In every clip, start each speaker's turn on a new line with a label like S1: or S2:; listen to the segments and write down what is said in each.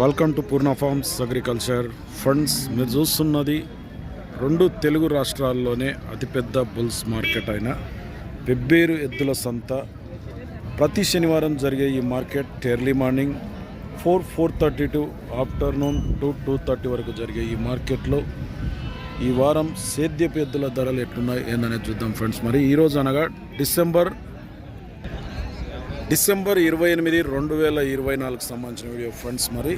S1: Welcome to Purna farms agriculture funds మీరు చూస్తున్నది రెండు తెలుగు రాష్ట్రాల్లోనే అతిపెద్ద బుల్స్ మార్కెట్ అయిన పెబ్బేరు ఎద్దుల సంత. ప్రతి శనివారం జరిగే ఈ market early morning four four thirty to afternoon two two thirty వరకు జరిగే ఈ మార్కెట్లో ఈ వారం సేద్యపు ఎద్దుల ధరలు ఎట్లున్నాయి ఏందనేది చూద్దాం ఫ్రెండ్స్. మరి ఈరోజు అనగా డిసెంబర్ డిసెంబర్ ఇరవై ఎనిమిది రెండు వేల ఇరవై నాలుగు సంబంధించిన వీడియో ఫ్రెండ్స్ మరి.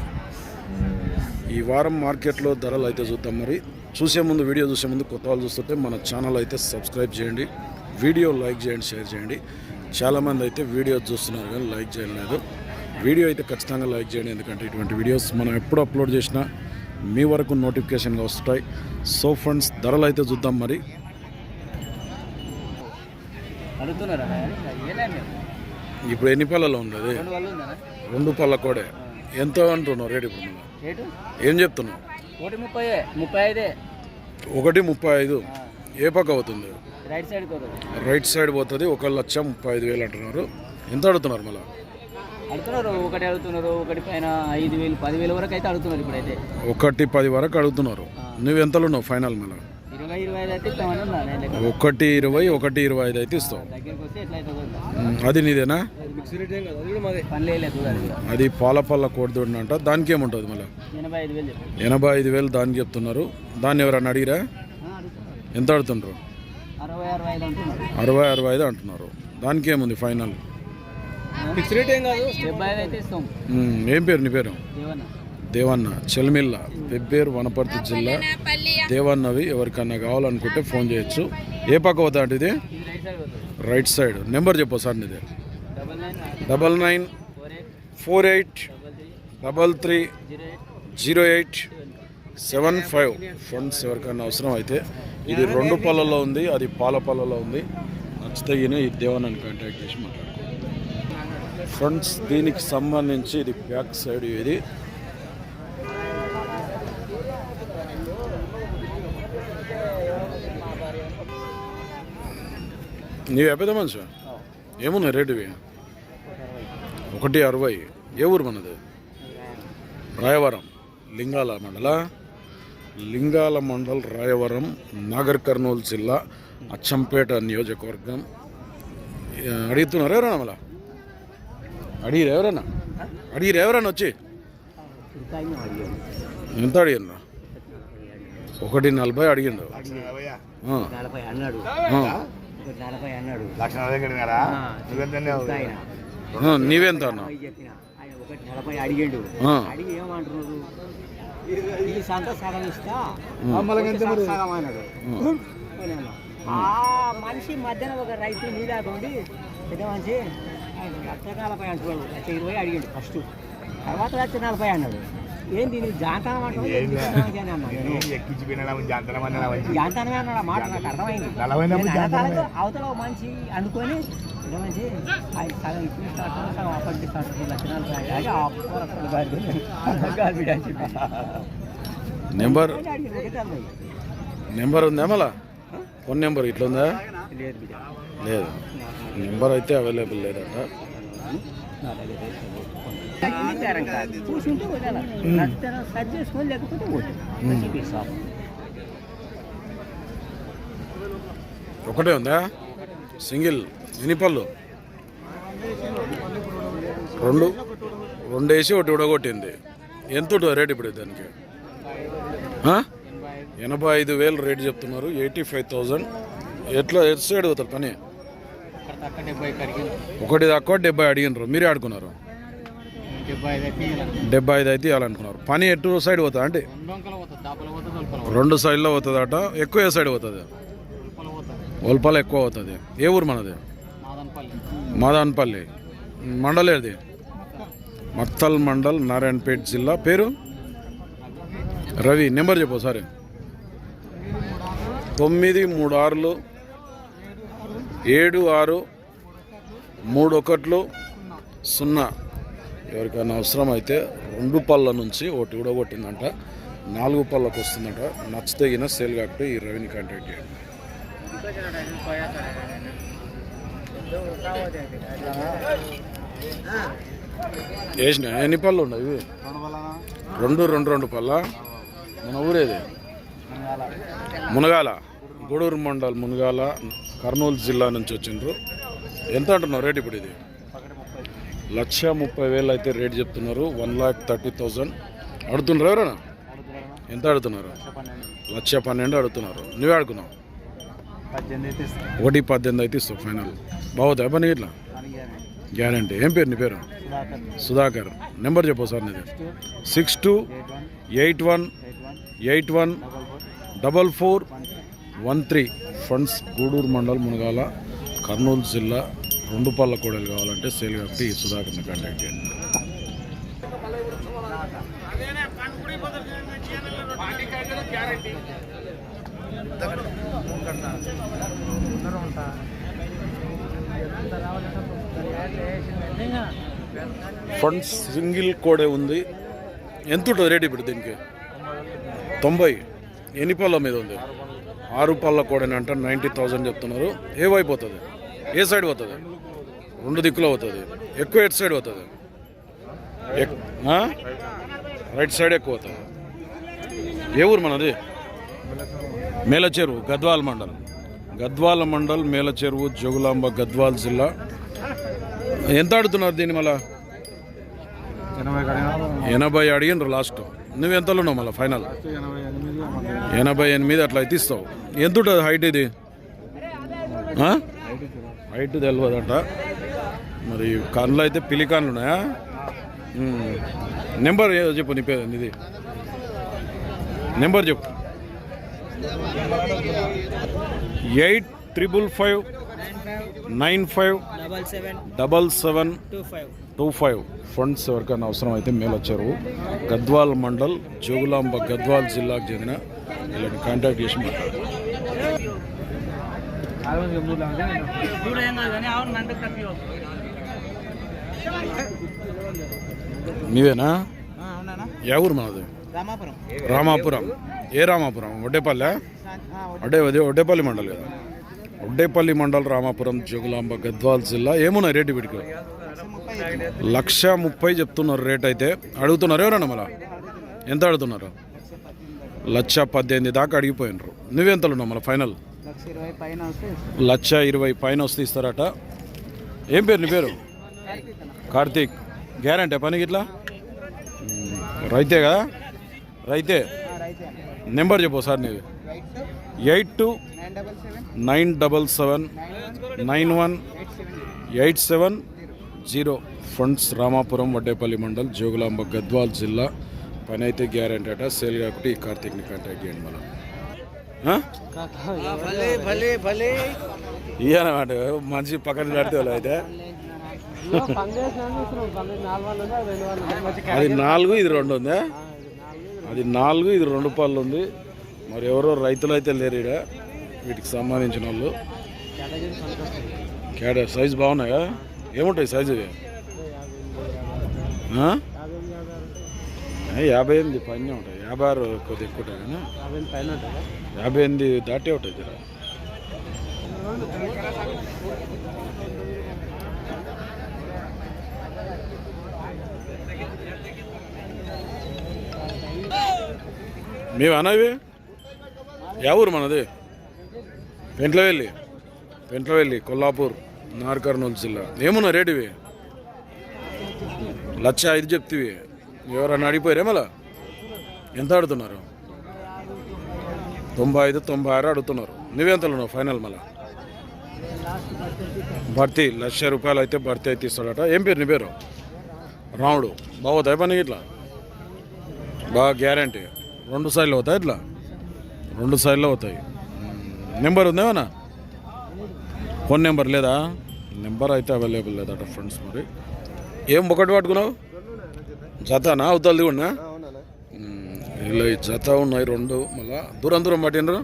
S1: ఈ వారం మార్కెట్లో ధరలు అయితే చూద్దాం మరి. చూసే ముందు వీడియో చూసే ముందు కొత్త వాళ్ళు చూస్తుంటే మన ఛానల్ అయితే సబ్స్క్రైబ్ చేయండి. వీడియో లైక్ చేయండి షేర్ చేయండి. చాలామంది అయితే వీడియో చూస్తున్నారు కానీ లైక్ చేయలేదు వీడియో అయితే ఖచ్చితంగా లైక్ చేయండి ఎందుకంటే ఇటువంటి వీడియోస్ మనం ఎప్పుడు అప్లోడ్ చేసినా మీ వరకు నోటిఫికేషన్గా వస్తాయి. సో ఫ్రెండ్స్ ధరలు అయితే చూద్దాం మరి.
S2: అడుగుతున్నారా?
S1: ఇప్పుడు ఎన్ని పళ్ళలో ఉంది అది?
S2: రెండు
S1: పళ్ళ కూడా. ఎంత అంటున్నావు రేటు ఇప్పుడు ఏం చెప్తున్నావు?
S2: ఒకటి ముప్పై ముప్పై ఐదే.
S1: ఒకటి ముప్పై ఐదు. ఏ పక్క అవుతుంది?
S2: రైట్ సైడ్ పోతుంది
S1: రైట్ సైడ్ పోతుంది ఒక లక్ష ముప్పై ఐదు వేలు అంటున్నారు. ఎంత అడుగుతున్నారు మళ్ళీ?
S2: అడుగుతున్నారు ఒకటి అడుగుతున్నారు ఒకటి పైన ఐదు వేలు పదివేల వరకు అయితే అడుగుతున్నారు ఇప్పుడైతే.
S1: ఒకటి పది వరకు అడుగుతున్నారు. నువ్వు ఎంతలో ఉన్నావు ఫైనల్ మళ్ళీ? ఒకటి ఇరవై ఒకటి ఇరవై ఐదు అయితే ఇస్తావు. అది నీదేనా?
S2: అది కూడా మాదే. పని లేదు అది కూడా
S1: అది పాల పళ్ళ కోడిదోడిన అంట. దానికి ఏముంటుంది మళ్ళీ?
S2: ఎనభై ఐదు వేలు
S1: దానికి చెప్తున్నారు. దాన్ని ఎవరన్నా అడిగిరా? ఎంత అడుగుతుండ్రు?
S2: అరవై అరవై ఐదు అంటున్నారు.
S1: దానికి ఏముంది ఫైనల్?
S2: ఫిక్స్ రేట్ ఏం
S1: పేరు నీ పేరు? దేవన్న. చెల్మిల్ల పెబ్బేరు వనపర్తి జిల్లా దేవన్నవి ఎవరికన్నా కావాలనుకుంటే ఫోన్ చేయొచ్చు. ఏ పక్క పోతా అంటే ఇది
S2: రైట్ సైడ్
S1: నెంబర్ చెప్పు సార్ నీది.
S2: Double nine four eight double three zero eight
S1: seven five. Funds ఎవరికైనా అవసరం అయితే ఇది రెండు పళ్ళలో ఉంది అది పాల పళ్ళలో ఉంది. నచ్చితే ఈ దేవన్నని కాంటాక్ట్ చేసి మాట్లాడుకో ఫ్రంట్స్ దీనికి సంబంధించి ఇది బ్యాక్ సైడ్ ఇది. నీవు పెద్ద మనిషి? ఏమున్నాయి రేటు ఇవి ఒకటి అరవై. ఏ ఊరు మనది? రాయవరం. లింగాల మండల. లింగాల మండల్ రాయవరం నాగర్ కర్నూలు జిల్లా అచ్చంపేట నియోజకవర్గం. అడుగుతున్నారు ఎవరన్నా మళ్ళా? అడిగిరు ఎవరన్నా? అడిగిరు ఎవరన్నా వచ్చి? ఎంత అడిగిండ్రు? ఒకటి నలభై అడిగిండు
S2: నలభై అన్నాడు. నలభై అన్నాడు.
S3: లక్ష నలభై
S1: నీవెంత
S2: ఆయన ఒకటి నలభై అడిగిండు.
S1: ఆ,
S2: అడిగి ఏమంటున్నాడు? ఈ సంత సగం ఇస్తా
S1: ఆ.
S2: సగం అన్నాడు. మనిషి మధ్యన ఒక రైతు నీలాగుండి పెద్ద మనిషి ఆయన లక్ష నలభై అంటున్నాడు. లక్ష ఇరవై అడిగిండు ఫస్ట్. తర్వాత లక్ష నలభై అన్నాడు. ఏంది జాంతానం.
S3: ఎక్కించి వినడం జాంతరం
S2: జాంతానమే అన్నాడు మాట నాకు అర్థమైంది. అవతల మనిషి అనుకొని సగం ఇప్పుడు స్టార్ట్ సగం అప్పటికి స్టార్ట్.
S1: నెంబర్. నెంబర్ ఉందా మళ్ళా? ఫోన్ నెంబర్ ఇట్లా ఉందా?
S2: లేదు
S1: నెంబర్ అయితే అవైలబుల్ లేదట.
S2: అంగీకారం కాదు. కూర్చుంటే వదల. నచ్చితే సరి చేసుకొని లేకపోతే వద్దు. షాప్.
S1: ఒకటే ఉందా సింగిల్ ఎన్ని పళ్ళు రెండు రెండు వేసి ఒకటి ఉడగొట్టింది ఎంత రేట్ ఇప్పుడు దానికి ఎనభై ఐదు వేలు రేట్ చెప్తున్నారు ఎయిటీ ఫైవ్ థౌజండ్ ఎట్లా ఎట్ సైడ్ పోతారు పని ఒకటి తక్కువ డెబ్బై అడిగినారు మీరే ఆడుకున్నారు
S2: డెబ్బై ఐదు అయితే
S1: ఇవ్వాలనుకున్నారు. పని ఎటు సైడ్ అంటే?
S2: రెండు పోతుంది పోతుంది
S1: రెండు సైడ్లో పోతుందట ఎక్కువ ఏ సైడ్ పోతుంది? ఒల్పాలు ఎక్కువ అవుతుంది ఏ ఊరు మనది?
S2: మాదనపల్లి.
S1: మాదాన్పల్లి. మండల్ ఏది? మత్తల్. మండల్ నారాయణపేట్ జిల్లా. పేరు? రవి. నెంబర్ చెప్పు సరే తొమ్మిది మూడు ఆరులు. ఏడు ఆరు. మూడు ఒకట్లు. సున్నా. ఎవరికైనా అవసరం అయితే రెండు పళ్ళ నుంచి ఒకటి ఊడగొట్టిందంట. నాలుగు పళ్ళకు వస్తుందంట. నచ్చదగిన సేల్ కాకపోతే ఈ రవిని కాంటాక్ట్ చేయండి. వేసిన ఎన్ని పళ్ళు ఉన్నాయి ఇవి? రెండు రెండు రెండు పళ్ళ. మన ఊరేది? మునగాల. గూడూరు మండల్ మునగాల కర్నూలు జిల్లా నుంచి వచ్చిండ్రు. ఎంత అంటున్నావు రేట్ ఇప్పుడు ఇది? లక్ష ముప్పై వేలు అయితే రేట్ చెప్తున్నారు. వన్ లాక్ థర్టీ థౌజండ్ అడుగుతున్నారు ఎవరైనా? ఎంత అడుగుతున్నారు? లక్ష పన్నెండు అడుగుతున్నారు. నువ్వే అడుగున్నావు ఒకటి పద్దెనిమిది అయితే ఇస్తావు ఫైనల్. బాగుతాయి పని ఇట్లా గ్యారంటీ. ఏం పేరు? నీ పేరు? సుధాకర్. నెంబర్ చెప్పు సార్ నీది. Six two eight one eight one double four one three. Funds Guduru mandal Munagala Kurnool జిల్లా రెండు పళ్ళ కోడలు కావాలంటే సేల్ కాబట్టి ఈ సుధాకర్ని కాంటాక్ట్ చేయండి. ఫ్రంట్ సింగిల్ కోడే ఉంది. ఎంత ఉంటుంది రేట్ ఇప్పుడు దీనికి? తొంభై. ఎన్ని పళ్ళ మీద ఉంది? ఆరు పళ్ళ కోడని అంటే నైంటీ థౌజండ్ చెప్తున్నారు. ఏవైపోతుంది ఏ సైడ్ పోతుంది? రెండు దిక్కులో పోతుంది. ఎక్కువ ఎటు సైడ్ పోతుంది? ఎక్- రైట్ సైడ్ ఎక్కువ పోతుంది. ఏ ఊరు మనది? మేలచెరువు గద్వాల్ మండల్. గద్వాల మండల్ మేలచెరువు జోగులాంబ గద్వాల్ జిల్లా. ఎంత ఆడుతున్నారు దీన్ని మళ్ళా? ఎనభై అడిగినరు లాస్ట్. నువ్వు ఎంతలో ఉన్నావు మళ్ళీ ఫైనల్? ఎనభై ఎనిమిది అట్లా అయితే ఇస్తావు. ఎంత ఉంటుంది హైట్ ఇది? హైట్ తెలియదట మరి కళ్ళు అయితే పిలికాన్లు ఉన్నాయా. నెంబర్ ఏదో చెప్పు నీ పేరు ఇది నెంబర్ చెప్పు. Eight triple five nine five
S2: double seven two five.
S1: Funds ఎవరికైనా అవసరం అయితే మేలు వచ్చారు. గద్వాల్ మండల్ జోగులాంబ గద్వాల్ జిల్లాకు చెందిన వీళ్ళని కాంటాక్ట్ చేసి మాట్లాడు నీవేనా? ఏ ఊరు మనది?
S2: రామాపురం.
S1: రామాపురం. ఏ రామాపురం? ఒడ్డేపల్లె అడే అదే ఒడ్డేపల్లి మండల్ కదా. ఒడ్డేపల్లి మండల్ రామాపురం జోగులాంబ గద్వాల్ జిల్లా ఏమున్నాయి రేటు వీడికి లక్ష ముప్పై చెప్తున్నారు రేట్ అయితే. అడుగుతున్నారు ఎవరన్నా మళ్ళా? ఎంత అడుగుతున్నారు? లక్ష పద్దెనిమిది దాకా అడిగిపోయినరు. నువ్వెంతలు ఉన్నావు మళ్ళీ ఫైనల్?
S2: లక్ష ఇరవై పైన వస్తే
S1: పైన ఇస్తారట. ఏం పేరు నీ పేరు? కార్తీక్. గ్యారంటీ పనికి ఇట్లా? మ్మ్. రైతే కదా? రైతే? నెంబర్ చెప్పు సార్ నీది. Eight two
S2: nine double seven.
S1: Nine one. Eight seven. Zero. Funds Ramapuram Vaddepalli mandal Jogulamba Gadwal జిల్లా పని అయితే గ్యారంటీ అట. సేల్ కాబట్టి ఈ కార్తీక్ని కాంటాక్ట్ చేయండి మనం. ఇయ్యనమాట మంచి పక్కన పెడితే వాళ్ళు అయితే. అది నాలుగు ఇది రెండు ఉందా? అది నాలుగు ఇది రెండు పళ్ళు ఉంది. మరి ఎవరో రైతులు అయితే లేరు ఈడ. వీటికి సంబంధించిన వాళ్ళు. క్యాడ సైజు బాగున్నాయా? ఏముంటాయి సైజు? యాభై ఎనిమిది పైన ఉంటాయి. యాభై ఆరు కొద్దిగా ఎక్కువ ఉంటాయి కానీ యాభై ఎనిమిది దాటే ఒకటి జర. మేము అనవి యా ఊరు మనది? పెంట్లవెల్లి. పెంట్లవెల్లి కొల్లాపూర్ నార్ కర్నూలు జిల్లా. ఏమున్నా రేటు ఇవి? లక్ష ఐదు చెప్తివి ఎవరన్నా అడిగిపోయారే మళ్ళా? ఎంత ఆడుతున్నారు? తొంభై ఐదు తొంభై ఆరు అడుగుతున్నారు. నువ్వెంతలు ఉన్నావు ఫైనల్ మళ్ళా? భర్తీ లక్ష రూపాయలు అయితే భర్తీ అయితే ఇస్తాడట. ఏం పేరు నీ పేరు? రాముడు. బాగుతాయి పని ఇట్లా బాగా గ్యారంటీ. రెండు సైడ్లు అవుతాయి ఇట్లా? రెండు సైడ్లు అవుతాయి నెంబర్ ఉందేమన్నా ఫోన్ నెంబర్ లేదా? నెంబర్ అయితే అవైలబుల్ లేదట ఫ్రెండ్స్ మరి. ఏం ఒకటి పట్టుకున్నావు? జతనా? అవుతుంది కూడా ఇలా జత ఉన్నాయి రెండు. మళ్ళా దూరం దూరం పట్టినరు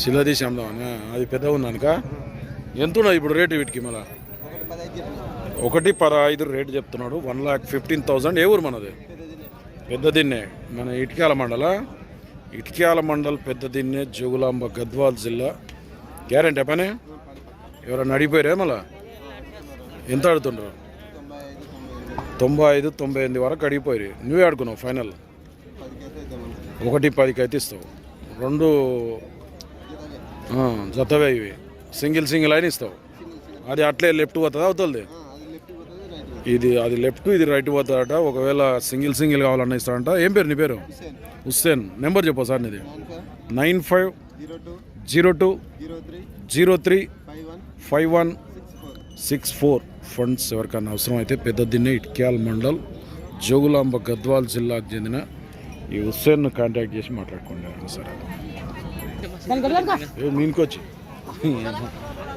S1: శిలదీసి అమ్దామనా అది పెద్ద ఉన్నానుక ఎంత ఉన్నాయి ఇప్పుడు రేటు వీటికి మళ్ళా? ఒకటి పదహైదు రేటు చెప్తున్నాడు. One lakh fifteen thousand. ఏ ఊరు మనది? పెద్దదిన్నే మన ఇటుకాల మండల? ఇటుకాల మండల్ పెద్దదిన్నే జోగులాంబ గద్వాల్ జిల్లా. గ్యారంటీ పని ఎవరన్నా అడిగిపోయారే మళ్ళా? ఎంత ఆడుతుండ్రు తొంభై ఐదు తొంభై ఎనిమిది వరకు అడిగిపోయి నువ్వే ఆడుకున్నావు ఫైనల్. ఒకటి పదికి అయితే ఇస్తావు. రెండు జతవే ఇవి. సింగిల్ సింగిల్ అయిన ఇస్తావు. అది అట్లే లెఫ్ట్ పోతుందా అవుతుంది ఇది అది లెఫ్ట్ ఇది రైట్ పోతాడట ఒకవేళ సింగిల్ సింగిల్ కావాలన్న ఇస్తాడంట. ఏం పేరు నీ పేరు? హుస్సేన్. నెంబర్ చెప్పు సార్ నీది. Nine five
S4: zero two
S1: zero two
S4: zero three
S1: zero three
S4: five one
S1: five one.
S4: Six four
S1: funds ఎవరికైనా అవసరం అయితే పెద్ద ఇట్క్యాల్ మండల్ జోగులాంబ గద్వాల్ జిల్లాకు చెందిన ఈ హుస్సేన్ను కాంటాక్ట్ చేసి మాట్లాడుకోండి సార్. ఏ మీనుకొచ్చి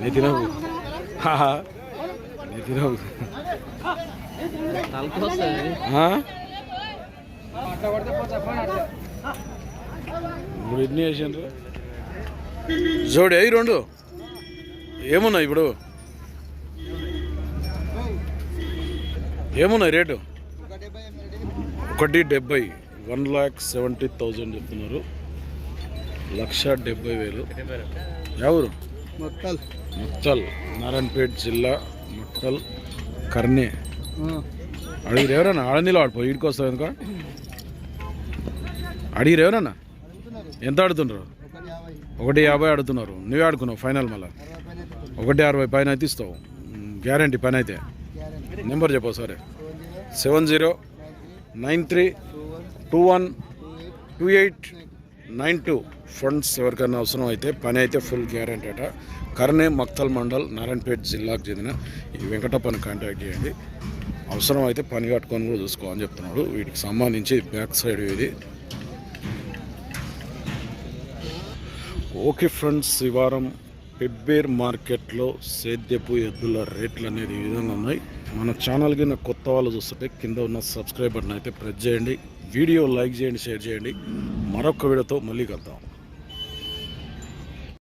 S1: నీ తినవు. తినవు. ఇప్పుడు ఎన్ని వేసిండ్రు జోడి అయ్యి రెండు. ఏమున్నాయి ఇప్పుడు? ఏమున్నాయి రేటు? ఒకటి డెబ్బై వన్ ల్యాక్ సెవెంటీ థౌజండ్ చెప్తున్నారు. లక్ష డెబ్బై వేలు. ఎవరు ముత్తల్ నారాయణపేట జిల్లా ముత్తల్ కర్నే అడిగిరు ఎవరన్నా? ఆడనీళ్ళు ఆడిపో వీడికి వస్తావు ఎందుక? అడిగిరు ఎవరన్నా? ఎంత ఆడుతున్నారు?
S4: ఒకటి యాభై
S1: ఆడుతున్నారు. నువ్వే ఆడుకున్నావు ఫైనల్ మళ్ళా. ఒకటి అరవై పైన అయితే ఇస్తావు. గ్యారంటీ పైన అయితే. నెంబర్ చెప్పు సరే
S4: seven zero
S1: nine three
S4: two one
S1: two eight nine two. Funds ఎవరికైనా అవసరం అయితే పని అయితే ఫుల్ గ్యారంటీ అట. కర్నే మక్తల్ మండల్ నారాయణపేట జిల్లాకు చెందిన ఈ వెంకటప్పని కాంటాక్ట్ చేయండి. అవసరం అయితే పని కట్టుకొని కూడా చూసుకోమని చెప్తున్నాడు. వీటికి సంబంధించి బ్యాక్ సైడ్ ఇది. ఓకే ఫ్రెండ్స్ ఈ వారం పెబ్బేర్ మార్కెట్లో సేద్యపు ఎద్దుల రేట్లు అనేది ఈ విధంగా ఉన్నాయి. మన ఛానల్కి నా కొత్త వాళ్ళు చూస్తుంటే కింద ఉన్న సబ్స్క్రైబ్ బటన్ అయితే ప్రెస్ చేయండి. వీడియో లైక్ చేయండి షేర్ చేయండి. మరొక వీడియోతో మళ్ళీ కలుద్దాం.